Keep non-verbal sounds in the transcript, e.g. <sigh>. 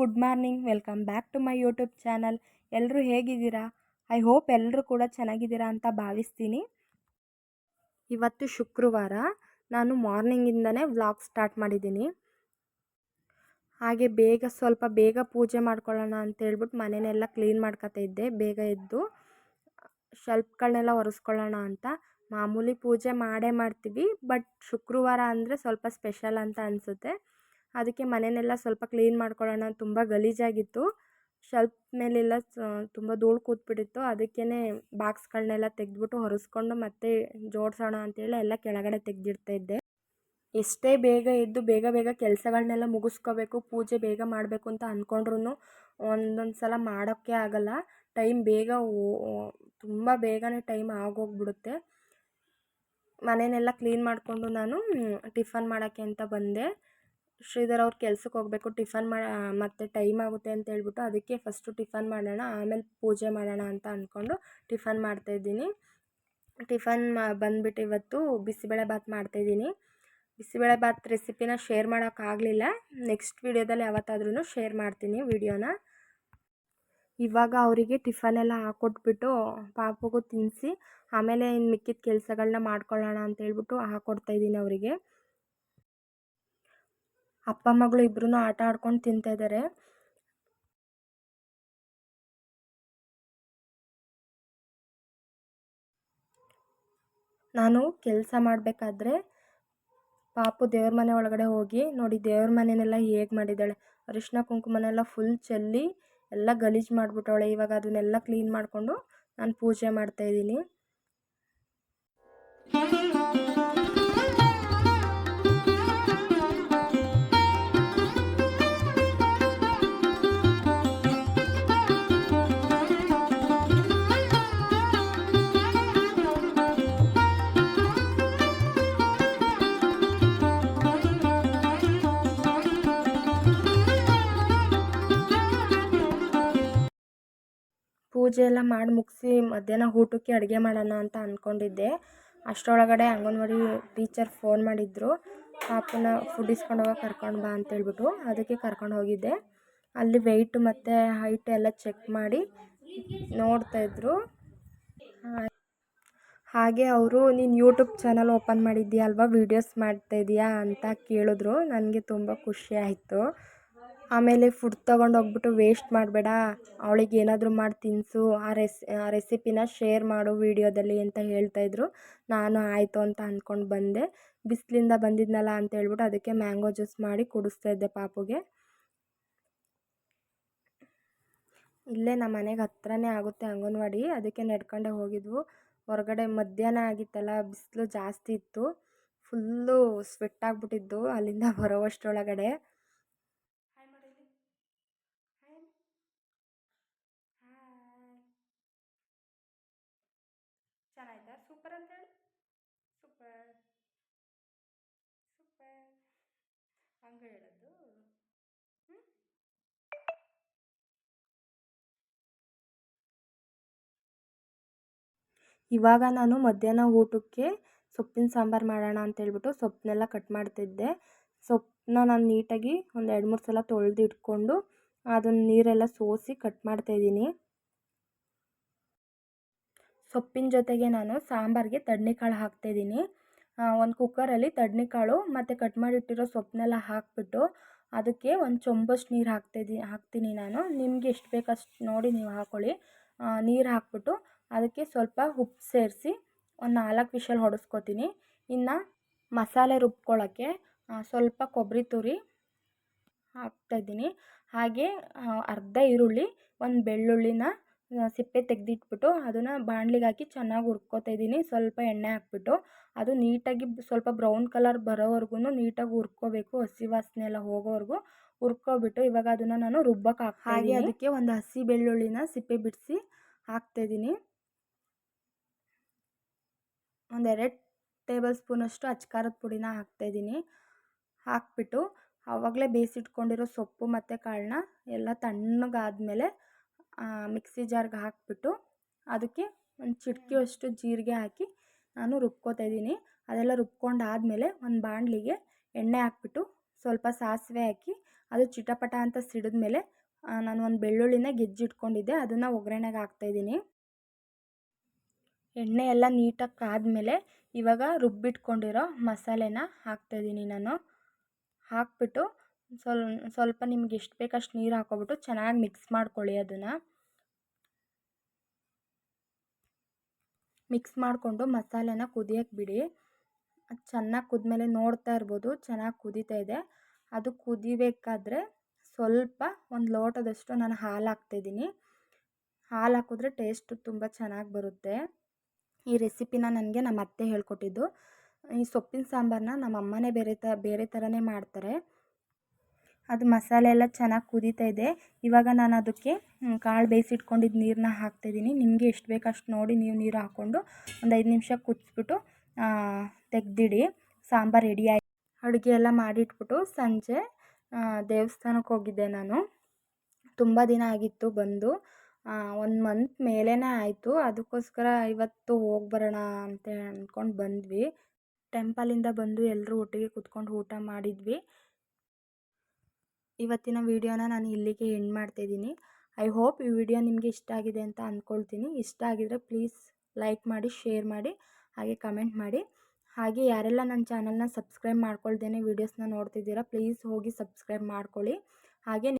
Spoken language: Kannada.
Good morning, welcome back to my YouTube channel. ಎಲ್ಲರೂ ಹೇಗಿದ್ದೀರಾ? ಐ ಹೋಪ್ ಎಲ್ಲರೂ ಕೂಡ ಚೆನ್ನಾಗಿದ್ದೀರಾ ಅಂತ ಭಾವಿಸ್ತೀನಿ. ಇವತ್ತು ಶುಕ್ರವಾರ. ನಾನು ಮಾರ್ನಿಂಗಿಂದನೇ ವ್ಲಾಗ್ ಸ್ಟಾರ್ಟ್ ಮಾಡಿದ್ದೀನಿ. ಹಾಗೆ ಬೇಗ, ಸ್ವಲ್ಪ ಬೇಗ ಪೂಜೆ ಮಾಡ್ಕೊಳ್ಳೋಣ ಅಂತ ಹೇಳ್ಬಿಟ್ಟು ಮನೆಯೆಲ್ಲ ಕ್ಲೀನ್ ಮಾಡ್ಕೊತಾ ಇದ್ದೆ, ಬೇಗ ಎದ್ದು. ಶೆಲ್ಫ್ಗಳನ್ನೆಲ್ಲ ಒರೆಸ್ಕೊಳ್ಳೋಣ ಅಂತ. ಮಾಮೂಲಿ ಪೂಜೆ ಮಾಡೇ ಮಾಡ್ತೀವಿ, ಬಟ್ ಶುಕ್ರವಾರ ಅಂದರೆ ಸ್ವಲ್ಪ ಸ್ಪೆಷಲ್ ಅಂತ ಅನಿಸುತ್ತೆ. ಅದಕ್ಕೆ ಮನೆಯೆಲ್ಲ ಸ್ವಲ್ಪ ಕ್ಲೀನ್ ಮಾಡ್ಕೊಳ್ಳೋಣ ತುಂಬ ಗಲೀಜಾಗಿತ್ತು. ಶೆಲ್ಫ್ ಮೇಲೆಲ್ಲ ತುಂಬ ಧೂಳು ಕೂತ್ಬಿಟ್ಟಿತ್ತು. ಅದಕ್ಕೇ ಬಾಕ್ಸ್ಗಳನ್ನೆಲ್ಲ ತೆಗೆದ್ಬಿಟ್ಟು ಹೊರಿಸ್ಕೊಂಡು ಮತ್ತೆ ಜೋಡಿಸೋಣ ಅಂತೇಳಿ ಎಲ್ಲ ಕೆಳಗಡೆ ತೆಗೆದಿಡ್ತಾ ಇದ್ದೆ. ಎಷ್ಟೇ ಬೇಗ ಎದ್ದು ಬೇಗ ಬೇಗ ಕೆಲಸಗಳನ್ನೆಲ್ಲ ಮುಗಿಸ್ಕೋಬೇಕು, ಪೂಜೆ ಬೇಗ ಮಾಡಬೇಕು ಅಂತ ಅಂದ್ಕೊಂಡ್ರೂ ಒಂದೊಂದು ಸಲ ಮಾಡೋಕ್ಕೆ ಆಗಲ್ಲ. ಟೈಮ್ ಬೇಗ ತುಂಬ ಬೇಗನೆ ಟೈಮ್ ಆಗೋಗ್ಬಿಡುತ್ತೆ. ಮನೆಯೆಲ್ಲ ಕ್ಲೀನ್ ಮಾಡಿಕೊಂಡು ನಾನು ಟಿಫನ್ ಮಾಡೋಕ್ಕೆ ಅಂತ ಬಂದೆ. ಶ್ರೀಧರ್ ಅವ್ರ ಕೆಲ್ಸಕ್ಕೆ ಹೋಗಬೇಕು, ಟಿಫನ್ ಮಾ, ಮತ್ತು ಟೈಮ್ ಆಗುತ್ತೆ ಅಂತ ಹೇಳ್ಬಿಟ್ಟು ಅದಕ್ಕೆ ಫಸ್ಟು ಟಿಫನ್ ಮಾಡೋಣ, ಆಮೇಲೆ ಪೂಜೆ ಮಾಡೋಣ ಅಂತ ಅಂದ್ಕೊಂಡು ಟಿಫನ್ ಮಾಡ್ತಾಯಿದ್ದೀನಿ ಟಿಫನ್ ಮಾ, ಬಂದ್ಬಿಟ್ಟು ಇವತ್ತು ಬಿಸಿಬೇಳೆ ಭಾತ್ ಮಾಡ್ತಾಯಿದ್ದೀನಿ ಬಿಸಿಬೇಳೆ ಭಾತ್ ರೆಸಿಪಿನ ಶೇರ್ ಮಾಡೋಕ್ಕಾಗಲಿಲ್ಲ ನೆಕ್ಸ್ಟ್ ವೀಡಿಯೋದಲ್ಲಿ ಯಾವತ್ತಾದ್ರೂ ಶೇರ್ ಮಾಡ್ತೀನಿ ವೀಡಿಯೋನ. ಇವಾಗ ಅವರಿಗೆ ಟಿಫನ್ ಎಲ್ಲ ಹಾಕ್ಕೊಟ್ಬಿಟ್ಟು ಪಾಪಗೂ ತಿನ್ನಿಸಿ ಆಮೇಲೆ ಇನ್ನು ಮಿಕ್ಕಿದ ಕೆಲಸಗಳನ್ನ ಮಾಡ್ಕೊಳ್ಳೋಣ ಅಂತ ಹೇಳ್ಬಿಟ್ಟು ಹಾಕ್ಕೊಡ್ತಾಯಿದ್ದೀನಿ ಅವರಿಗೆ. ಅಪ್ಪ ಮಗಳು ಇಬ್ರು ಆಟ ಆಡ್ಕೊಂಡು ತಿಂತಾಯಿದ್ದಾರೆ ನಾನು ಕೆಲಸ ಮಾಡಬೇಕಾದ್ರೆ ಪಾಪು ದೇವ್ರ ಮನೆ ಒಳಗಡೆ ಹೋಗಿ ನೋಡಿ ದೇವ್ರ ಮನೆನೆಲ್ಲ ಹೇಗೆ ಮಾಡಿದ್ದಾಳೆ. ಅರಿಶಿನ ಕುಂಕುಮನೆಲ್ಲ ಫುಲ್ ಚೆಲ್ಲಿ ಎಲ್ಲ ಗಲೀಜು ಮಾಡಿಬಿಟ್ಟವಳೆ. ಇವಾಗ ಅದನ್ನೆಲ್ಲ ಕ್ಲೀನ್ ಮಾಡಿಕೊಂಡು ನಾನು ಪೂಜೆ ಮಾಡ್ತಾಯಿದ್ದೀನಿ ಪೂಜೆ ಎಲ್ಲ ಮಾಡಿ ಮುಗಿಸಿ ಮಧ್ಯಾಹ್ನ ಊಟಕ್ಕೆ ಅಡುಗೆ ಮಾಡೋಣ ಅಂತ ಅಂದ್ಕೊಂಡಿದ್ದೆ. ಅಷ್ಟರೊಳಗಡೆ ಅಂಗನವಾಡಿ ಟೀಚರ್ ಫೋನ್ ಮಾಡಿದ್ದರು ಪಾಪನ ಫುಡ್ ಇಸ್ಕೊಂಡು ಹೋಗಿ ಕರ್ಕೊಂಡು ಬಾ ಅಂತೇಳ್ಬಿಟ್ಟು ಅದಕ್ಕೆ ಕರ್ಕೊಂಡು ಹೋಗಿದ್ದೆ. ಅಲ್ಲಿ ವೆಯ್ಟ್ ಮತ್ತು ಹೈಟ್ ಎಲ್ಲ ಚೆಕ್ ಮಾಡಿ ನೋಡ್ತಾಯಿದ್ರು ಹಾಗೆ ಅವರು, ನೀನು ಯೂಟ್ಯೂಬ್ ಚಾನಲ್ ಓಪನ್ ಮಾಡಿದ್ದೀಯ ಅಲ್ವಾ ವೀಡಿಯೋಸ್ ಮಾಡ್ತಾಯಿದ್ದೀಯಾ ಅಂತ ಕೇಳಿದ್ರು. ನನಗೆ ತುಂಬ ಖುಷಿ ಆಯಿತು. ಆಮೇಲೆ ಫುಡ್ ತೊಗೊಂಡೋಗ್ಬಿಟ್ಟು ವೇಸ್ಟ್ ಮಾಡಬೇಡ. ಅವಳಿಗೆ ಏನಾದರೂ ಮಾಡಿ ತಿನ್ನಿಸು ಆ ರೆಸ್ ಆ ರೆಸಿಪಿನ ಶೇರ್ ಮಾಡು ವೀಡಿಯೋದಲ್ಲಿ ಅಂತ ಹೇಳ್ತಾಯಿದ್ರು ನಾನು ಆಯಿತು ಅಂತ ಅಂದ್ಕೊಂಡು ಬಂದೆ. ಬಿಸಿಲಿಂದ ಬಂದಿದ್ನಲ್ಲ ಅಂತ ಹೇಳ್ಬಿಟ್ಟು ಅದಕ್ಕೆ ಮ್ಯಾಂಗೋ ಜ್ಯೂಸ್ ಮಾಡಿ ಕುಡಿಸ್ತಾ ಇದ್ದೆ ಪಾಪುಗೆ. ಇಲ್ಲೇ ನಮ್ಮ ಮನೆಗೆ ಹತ್ರನೇ ಆಗುತ್ತೆ ಅಂಗನವಾಡಿ. ಅದಕ್ಕೆ ನಡ್ಕೊಂಡೆ ಹೋಗಿದ್ವು. ಹೊರಗಡೆ ಮಧ್ಯಾಹ್ನ ಆಗಿತ್ತಲ್ಲ, ಬಿಸಿಲು ಜಾಸ್ತಿ ಇತ್ತು. ಫುಲ್ಲು ಸ್ವೆಟ್ ಆಗಿಬಿಟ್ಟಿದ್ದು ಅಲ್ಲಿಂದ <laughs> ಬರೋವಷ್ಟರೊಳಗಡೆ ಇವಾಗ ನಾನು ಮಧ್ಯಾಹ್ನ ಊಟಕ್ಕೆ ಸೊಪ್ಪಿನ ಸಾಂಬಾರು ಮಾಡೋಣ ಅಂತೇಳ್ಬಿಟ್ಟು ಸೊಪ್ಪನ್ನೆಲ್ಲ ಕಟ್ ಮಾಡ್ತಿದ್ದೆ. ಸೊಪ್ಪನ್ನ ನಾನು ನೀಟಾಗಿ ಒಂದು ಎರಡು ಮೂರು ಸಲ ತೊಳೆದು ಇಟ್ಕೊಂಡು ಅದನ್ನು ನೀರೆಲ್ಲ ಸೋಸಿ ಕಟ್ ಮಾಡ್ತಾಯಿದ್ದೀನಿ ಸೊಪ್ಪಿನ ಜೊತೆಗೆ ನಾನು ಸಾಂಬಾರಿಗೆ ತಡ್ನಿಕಾಳು ಹಾಕ್ತಾಯಿದ್ದೀನಿ ಒಂದು ಕುಕ್ಕರಲ್ಲಿ ತಡ್ನಿಕಾಳು ಮತ್ತು ಕಟ್ ಮಾಡಿಟ್ಟಿರೋ ಸೊಪ್ಪನ್ನೆಲ್ಲ ಹಾಕಿಬಿಟ್ಟು ಅದಕ್ಕೆ ಒಂದು ಚೊಂಬಷ್ಟು ನೀರು ಹಾಕ್ತಾಯಿದ್ದೀನಿ ಹಾಕ್ತೀನಿ ನಾನು. ನಿಮಗೆ ಎಷ್ಟು ಬೇಕು ಅಷ್ಟು ನೋಡಿ ನೀವು ಹಾಕ್ಕೊಳ್ಳಿ ನೀರು ಹಾಕ್ಬಿಟ್ಟು ಅದಕ್ಕೆ ಸ್ವಲ್ಪ ಉಪ್ಪು ಸೇರಿಸಿ ಒಂದು ನಾಲ್ಕು ವಿಷಲ್ ಹೊಡೆಸ್ಕೊತೀನಿ. ಇನ್ನು ಮಸಾಲೆ ರುಬ್ಕೊಳ್ಳೋಕ್ಕೆ ಸ್ವಲ್ಪ ಕೊಬ್ಬರಿ ತುರಿ ಹಾಕ್ತಾಯಿದ್ದೀನಿ ಹಾಗೆ ಅರ್ಧ ಈರುಳ್ಳಿ, ಒಂದು ಬೆಳ್ಳುಳ್ಳಿನ ಸಿಪ್ಪೆ ತೆಗೆದಿಟ್ಬಿಟ್ಟು ಅದನ್ನು ಬಾಣಲಿಗೆ ಹಾಕಿ ಚೆನ್ನಾಗಿ ಹುರ್ಕೋತಾಯಿದ್ದೀನಿ ಸ್ವಲ್ಪ ಎಣ್ಣೆ ಹಾಕ್ಬಿಟ್ಟು ಅದು ನೀಟಾಗಿ ಸ್ವಲ್ಪ ಬ್ರೌನ್ ಕಲರ್ ಬರೋವರೆಗೂ ನೀಟಾಗಿ ಹುರ್ಕೋಬೇಕು, ಹಸಿ ವಾಸನೆ ಎಲ್ಲ ಹೋಗೋವರೆಗೂ. ಹುರ್ಕೊಬಿಟ್ಟು ಇವಾಗ ಅದನ್ನು ನಾನು ರುಬ್ಬಕ್ಕೆ ಹಾಕಿ ಹಾಗೆ ಅದಕ್ಕೆ ಒಂದು ಹಸಿ ಬೆಳ್ಳುಳ್ಳಿನ ಸಿಪ್ಪೆ ಬಿಡಿಸಿ ಹಾಕ್ತಾಯಿದ್ದೀನಿ ಒಂದೆರಡು ಟೇಬಲ್ ಸ್ಪೂನಷ್ಟು ಅಚ್ಕಾರದ ಪುಡಿನ ಹಾಕ್ತಾಯಿದ್ದೀನಿ ಹಾಕ್ಬಿಟ್ಟು ಆವಾಗಲೇ ಬೇಯಿಸಿಟ್ಕೊಂಡಿರೋ ಸೊಪ್ಪು ಮತ್ತು ಕಾಳನ್ನ ಎಲ್ಲ ತಣ್ಣಗಾದಮೇಲೆ ಮಿಕ್ಸಿ ಜಾರ್ಗೆ ಹಾಕಿಬಿಟ್ಟು ಅದಕ್ಕೆ ಒಂದು ಚಿಟಿಕೆಯಷ್ಟು ಜೀರಿಗೆ ಹಾಕಿ ನಾನು ರುಬ್ಕೋತಾ ಇದ್ದೀನಿ. ಅದೆಲ್ಲ ರುಬ್ಕೊಂಡಾದ್ಮೇಲೆ ಒಂದು ಬಾಣಲಿಗೆ ಎಣ್ಣೆ ಹಾಕ್ಬಿಟ್ಟು ಸ್ವಲ್ಪ ಸಾಸಿವೆ ಹಾಕಿ ಅದು ಚಿಟಪಟ ಅಂತ ಸಿಡಿದ್ಮೇಲೆ ನಾನು ಒಂದು ಬೆಳ್ಳುಳ್ಳಿನ ಗೆಜ್ಜಿಟ್ಕೊಂಡಿದ್ದೆ, ಅದನ್ನು ಒಗ್ಗರಣೆಗೆ ಹಾಕ್ತಾಯಿದ್ದೀನಿ ಎಣ್ಣೆ ಎಲ್ಲ ನೀಟಾಗಿ ಕಾದ್ಮೇಲೆ ಇವಾಗ ರುಬ್ಬಿಟ್ಕೊಂಡಿರೋ ಮಸಾಲೆನ ಹಾಕ್ತಾಯಿದ್ದೀನಿ ನಾನು. ಹಾಕ್ಬಿಟ್ಟು ಸ್ವಲ್, ಸ್ವಲ್ಪ ನಿಮ್ಗೆ ಎಷ್ಟು ಬೇಕು ಅಷ್ಟು ನೀರು ಹಾಕ್ಕೊಬಿಟ್ಟು ಚೆನ್ನಾಗಿ ಮಿಕ್ಸ್ ಮಾಡ್ಕೊಳ್ಳಿ ಅದನ್ನು. ಮಿಕ್ಸ್ ಮಾಡಿಕೊಂಡು ಮಸಾಲೆನ ಕುದಿಯೋಕ್ಕೆ ಬಿಡಿ. ಅದು ಚೆನ್ನಾಗಿ ಕುದ್ಮೇಲೆ ನೋಡ್ತಾ ಇರ್ಬೋದು, ಚೆನ್ನಾಗಿ ಕುದೀತಾ ಇದೆ. ಅದು ಕುದಿಬೇಕಾದ್ರೆ ಸ್ವಲ್ಪ ಒಂದು ಲೋಟದಷ್ಟು ನಾನು ಹಾಲು ಹಾಕ್ತಾಯಿದ್ದೀನಿ ಹಾಲು ಹಾಕಿದ್ರೆ ಟೇಸ್ಟು ತುಂಬ ಚೆನ್ನಾಗಿ ಬರುತ್ತೆ. ಈ ರೆಸಿಪಿನ ನನಗೆ ನಮ್ಮ ಅತ್ತೆ ಹೇಳ್ಕೊಟ್ಟಿದ್ದು. ಈ ಸೊಪ್ಪಿನ ಸಾಂಬಾರನ್ನ ನಮ್ಮ ಅಮ್ಮನೇ ಬೇರೆ ಥರ ಬೇರೆ ಥರನೇ ಮಾಡ್ತಾರೆ. ಅದು ಮಸಾಲೆ ಎಲ್ಲ ಚೆನ್ನಾಗಿ ಕುದೀತಾ ಇದೆ. ಇವಾಗ ನಾನು ಅದಕ್ಕೆ ಕಾಳು ಬೇಯಿಸಿಟ್ಕೊಂಡಿದ್ದು ನೀರನ್ನ ಹಾಕ್ತಾಯಿದ್ದೀನಿ ನಿಮಗೆ ಎಷ್ಟು ಬೇಕು ಅಷ್ಟು ನೋಡಿ ನೀವು ನೀರು ಹಾಕ್ಕೊಂಡು ಒಂದು ಐದು ನಿಮಿಷ ಕುದಿಸ್ಬಿಟ್ಟು ತೆಗೆದಿಡಿ. ಸಾಂಬಾರು ರೆಡಿ ಆಯ್ತು. ಅಡುಗೆ ಎಲ್ಲ ಮಾಡಿಟ್ಬಿಟ್ಟು ಸಂಜೆ ದೇವಸ್ಥಾನಕ್ಕೆ ಹೋಗಿದ್ದೆ ನಾನು. ತುಂಬ ದಿನ ಆಗಿತ್ತು ಬಂದು. ಒಂದು ಮಂತ್ ಮೇಲೇ ಆಯಿತು. ಅದಕ್ಕೋಸ್ಕರ ಇವತ್ತು ಹೋಗಿ ಬರೋಣ ಅಂತ ಅಂದ್ಕೊಂಡು ಬಂದ್ವಿ. ಟೆಂಪಲಿಂದ ಬಂದು ಎಲ್ಲರೂ ಒಟ್ಟಿಗೆ ಕೂತ್ಕೊಂಡು ಊಟ ಮಾಡಿದ್ವಿ. ಇವತ್ತಿನ ವೀಡಿಯೋನ ನಾನು ಇಲ್ಲಿಗೆ ಎಂಡ್ ಮಾಡ್ತಾಯಿದ್ದೀನಿ ಐ ಹೋಪ್ ಈ ವಿಡಿಯೋ ನಿಮಗೆ ಇಷ್ಟ ಆಗಿದೆ ಅಂತ ಅಂದ್ಕೊಳ್ತೀನಿ ಇಷ್ಟ ಆಗಿದ್ರೆ ಪ್ಲೀಸ್ ಲೈಕ್ ಮಾಡಿ ಶೇರ್ ಮಾಡಿ, ಹಾಗೆ ಕಮೆಂಟ್ ಮಾಡಿ. ಹಾಗೆ ಯಾರೆಲ್ಲ ನನ್ನ ಚಾನಲ್ನ ಸಬ್ಸ್ಕ್ರೈಬ್ ಮಾಡ್ಕೊಳ್ದೇನೆ ವೀಡಿಯೋಸ್ನ ನೋಡ್ತಿದ್ದೀರಾ ಪ್ಲೀಸ್ ಹೋಗಿ ಸಬ್ಸ್ಕ್ರೈಬ್ ಮಾಡ್ಕೊಳ್ಳಿ. ಹಾಗೆ